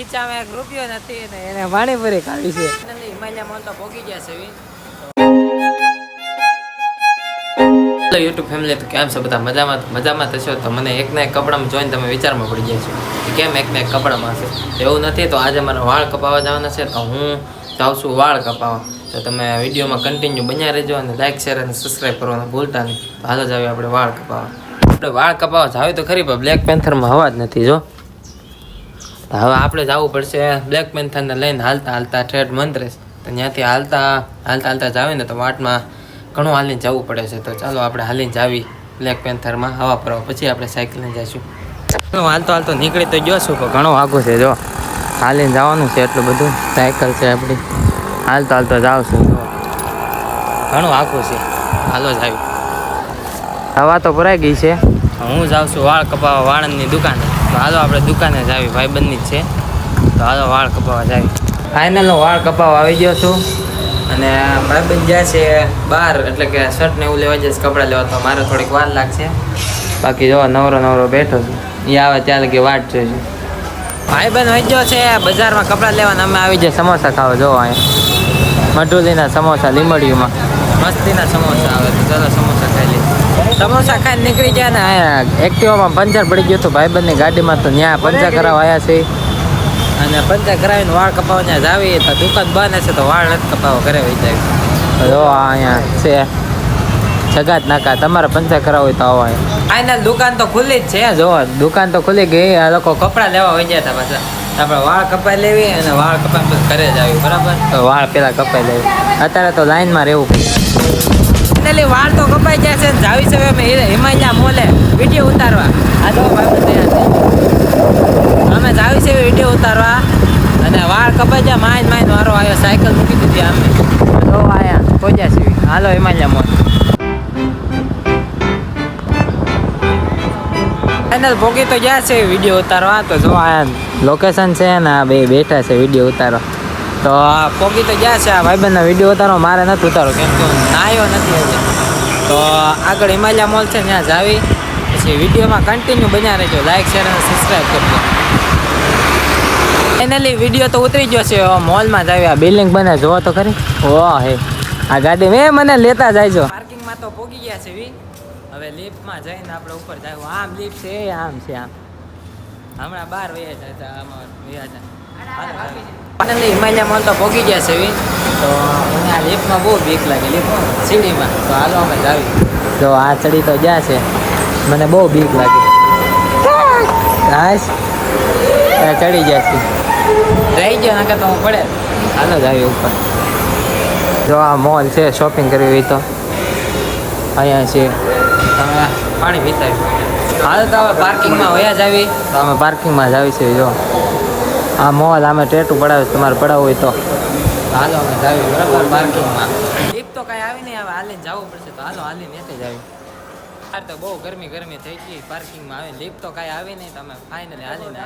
ખીચામાં એક રૂપિયો નથી ને એને પાણીપુરી ખાવી છે. હિમાલય મોલ તો ભોગી ગયા છે હેલો યુટ્યુબ ફેમિલી તો કેમ છો બધા? મજામાં? મજામાં થશો તો મને એકના એક કપડામાં જોઈને તમે વિચારમાં પડી જાય છો કે કેમ એકના એક કપડામાં હશે એવું નથી, તો આજે મારા વાળ કપાવવા જવાના છે, તો હું જાઉં છું વાળ કપાવવા. તો તમે વિડીયોમાં કન્ટિન્યુ બન્યા રહેજો અને લાઇક શેર અને સબસ્ક્રાઈબ કરવાનું ભૂલતા નહીં. તો હાલ જ આવે આપણે વાળ કપાવવા. આપણે વાળ કપાવવા જાવી તો ખરી, પણ બ્લેક પેન્થરમાં હવા જ નથી, જો. હવે આપણે જવું પડશે. બ્લેક પેન્થરને લઈને હાલતા હાલતા ઠેઠ મંત્રેશ તો ત્યાંથી હાલતા હાલતા હાલતા જાવે ને તો વાટમાં ઘણું હાલીને જવું પડે છે. તો ચાલો આપણે હાલીને જાવી બ્લેક પેન્થરમાં હવા ફરવા પછી આપણે સાયકલને જઈશું. હાલતો હાલતો નીકળી તો ગયો છું, પણ ઘણું આગો છે. જો હાલીને જવાનું છે એટલું બધું. સાયકલ છે આપણી. હાલતો હાલતો જાઉં છું. ઘણું આખું છે. હાલો જ આવી. હવા તો ભરાઈ ગઈ છે. હું જાઉં છું વાળ કપાવવા વાળંદની દુકાને. તો હાલો આપણે દુકાને જ આવી ભાઈબંધની જ છે. તો હાલો વાળ કપાવવા જાવી. ફાઇનલ હું વાળ કપાવવા આવી ગયો છું. અને ભાઈબંધ જાય છે બહાર, એટલે કે શર્ટ ને એવું લેવા જઈશ કપડાં લેવા, તો મારે થોડીક વાર લાગશે. બાકી જો નવરો નવરો બેઠો છું. એ આવે ત્યાં લગી વાટ જોઈશું ભાઈબંધ વહી ગયો છે, બજારમાં કપડાં લેવાના, અમે આવી જાય સમોસા ખાવા જો અહીંયા. મઢુલીના સમોસા લીમડીમાં મસ્તીના સમોસા આવે તો ચાલો સમોસા ખાઈ લઈએ. સમોસા ખાઈને નીકળી ગયા ને અહીંયા એક્ટિવામાં પંચર પડી ગયું હતું. ભાઈબંધની ગાડીમાં તો ત્યાં પંચર કરાવવા આવ્યા છે. અને પંચર કરાવીને વાળ કપાવવા ત્યાં જાવી. તો દુકાન બંધ હશે તો વાળ નથી કપાવવા ઘરે વહી જાય. જો અહીંયા છે. જગાત નાકા તમારે પંચર કરાવવું હોય તો આવો અહીંયા. દુકાન તો ખુલ્લી જ છે. જો દુકાન તો ખુલી ગઈ. આ લોકો કપડાં લેવા વહી ગયા હતા પાછા. આપણે વાળ કપાઈ લેવી અને વાળ કપાઈ ઘરે જ આવી બરાબર? તો વાળ પેલા કપાઈ લેવી. અત્યારે તો લાઈનમાં રહેવું ફાઇનલી વાળ તો કપાઈ જાય છે જાવી છે અમે હિમાલયા મોલે વીડિયો ઉતારવા. આ તો અમે જાવી છે વીડિયો ઉતારવા. અને વાળ કપાઈ જાય, માઇન માઇન વારો આવ્યો, સાયકલ મૂકી દીધી અમે તો આયા પહોંચ્યા છીએ હાલો હિમાલયા મોલ. ફાઇનલ ભોગી તો ગયા છે વીડિયો ઉતારવા. તો જો આ લોકેશન છે ને આ બે બેઠા છે વીડિયો ઉતારવા. તો પોગી તો ગયા છે આ ભાઈબંધના વીડિયો ઉતારો મારે નથી ઉતારો કેમ કે નાયો નથી હજી. તો આગળ હિમાલયા મોલ છે ત્યાં જાવી. પછી વિડીયોમાં કન્ટિન્યુ બન્યા રહેજો લાઈક શેર અને સબસ્ક્રાઈબ કરજો. ફાઇનલી વીડિયો તો ઉતરી ગયો છે મોલમાં જાવી આ બિલ્ડિંગ બને જોવો તો ખરી. ઓ હે. આ ગાડી મેં મને લેતા જાયજો. પાર્કિંગમાં તો પોગી ગયા છે વી. હવે લિફ્ટમાં જઈને આપણે ઉપર જાય આમ લિફ્ટ છે આમ છે આમ. હમણાં બહાર વયા જાય તો આમાં વયા જાય. ફાઇનલી હિમાલયા મોલ તો ભોગી ગયા છે તો મને આ લિફ્ટમાં બહુ બીક લાગે લિફ્ટ સીડીમાં. તો હાલો અમે જાવી. તો આ ચડી તો ગયા છે. મને બહુ બીક લાગે. હાશ ચડી ગયા છે. રહી ગયો નાખે તો હું પડે. હાલો જ આવી ઉપર. જો આ મોલ છે શોપિંગ કરવી હોય તો. અહીંયા છે. પાણી પીતા હાલ તો હવે પાર્કિંગમાં વયા જ આવી તો અમે પાર્કિંગમાં જ આવી છે જો. આ મોલ અમે ટેટુ પડાવે તમારે પડાવવું હોય તો. હાલો અમે જાવી બરાબર પાર્કિંગમાં. એક તો કાંઈ આવી નહીં હવે હાલીને જવું પડશે તો હાલો હાલીને એટલે જ આવી આ તો બહુ ગરમી ગરમી થઈ ગઈ પાર્કિંગમાં આવે લીપ તો કાંઈ આવી નહીં તમે ફાઇનલી હાલીને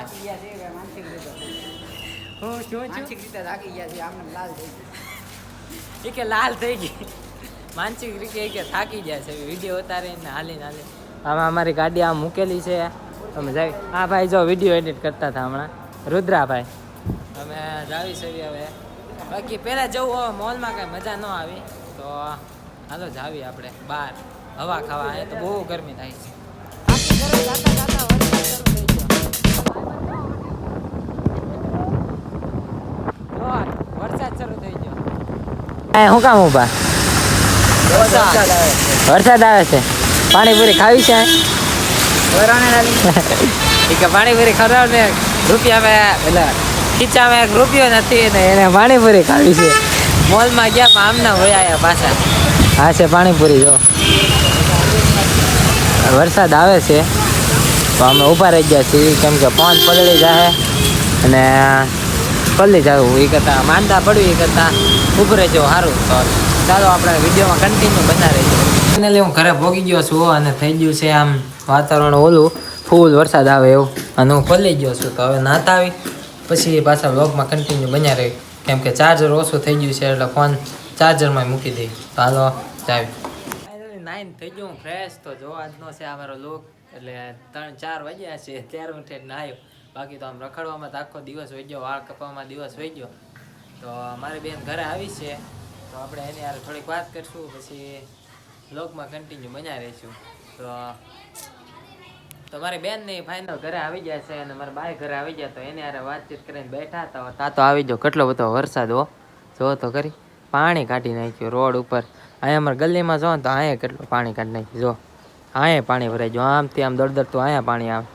હું શું છું રીતે થાકી ગયા છે આમને લાલ થઈ એ કે લાલ થઈ ગઈ. માનસિક રીતે એ કે થાકી જાય છે વીડિયો ઉતારીને હાલીને હાલી આમાં અમારી ગાડી આમ મૂકેલી છે. તમે જાય હા ભાઈ જો વીડિયો એડિટ કરતા હતા હમણાં. રુદ્રાભાઈ. અમે જાવી છે હવે. બાકી પહેલાં જવું હવે મોલમાં કાંઈ મજા ન આવી. તો હાલો જાવી આપણે બહાર. હવા ખાવા અહીંયા તો બહુ ગરમી થાય છે. વરસાદ શરૂ થઈ ગયો શું કામ ઊભા વરસાદ. આવે છે. પાણીપુરી ખાવી છે? કે પાણીપુરી ખરાબ ને રૂપિયા એટલે ખીચામાં એક રૂપિયો નથી ને એને પાણીપુરી ખાવી છે. મોલમાં ગયા પણ આમના હોય પાછા. હા છે પાણીપુરી, જો. વરસાદ આવે છે. તો અમે ઊભા રહી ગયા છીએ, કેમ કે પાંચ પલળી જાય અને પલળી જવું એ કરતાં, માંદા પડવું એ કરતાં. ઊભું રહેજો સારું તો ચાલો આપણે વિડીયોમાં કન્ટિન્યુ બના રહીજો ફાઇનલી હું ઘરે ભોગી ગયો છું અને થઈ ગયું છે આમ વાતાવરણ ઓલું. ફૂલ વરસાદ આવે એવું. અને હું ખોલી ગયો છું, તો હવે નાતા આવી પછી પાછા બ્લોગમાં કન્ટિન્યુ બન્યા રહી. કેમ કે ચાર્જર ઓછું થઈ ગયું છે, એટલે ફોન ચાર્જરમાં મૂકી દઈ તો હાલો ચાવી નાઈન થઈ ગયું ફ્રેશ તો જો આજનો છે અમારો લોક એટલે ત્રણ, ચાર વાગ્યા છે ત્યારે હું ઠેર નાહ્યો બાકી તો આમ રખડવામાં તો આખો દિવસ વહી ગયો, વાળ કપાવવામાં દિવસ વહી ગયો. તો મારી બેન ઘરે આવી છે. તો આપણે એની યાર થોડીક વાત કરીશું, પછી બ્લોગમાં કન્ટિન્યુ બન્યા રહીશું. તો તો મારી બેન ને ફાઇનલ ઘરે આવી જાય છે અને મારા બાય ઘરે આવી જાય તો એની હારે વાતચીત કરીને બેઠા હતા. તા તો આવી જાઓ કેટલો બધો વરસાદ હો. જો તો કરી પાણી કાઢી નાખ્યું રોડ ઉપર. અહીંયા અમારા ગલીમાં જો તો અહીંયા કેટલું પાણી કાઢી નાખ્યું. જો. અહીંયા પાણી ભરાઈ જો આમથી આમ દોડ તો અહીંયા પાણી આવે.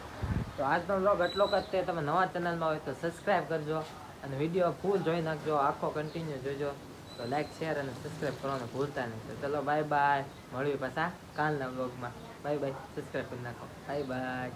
તો આજનો બ્લોગ એટલો જ તે તમે નવા ચેનલમાં હોય તો સબસ્ક્રાઈબ કરજો અને વીડિયો ફૂલ જોઈ નાખજો. આખો કન્ટિન્યુ જોજો. તો લાઈક શેર અને સબસ્ક્રાઈબ કરવાનું ભૂલતા નહીં. તો ચલો બાય બાય મળવી પાછા કાલના બ્લોગમાં બાય બાય. સબસ્ક્રાઈબ કરી નાખો. Bye bye.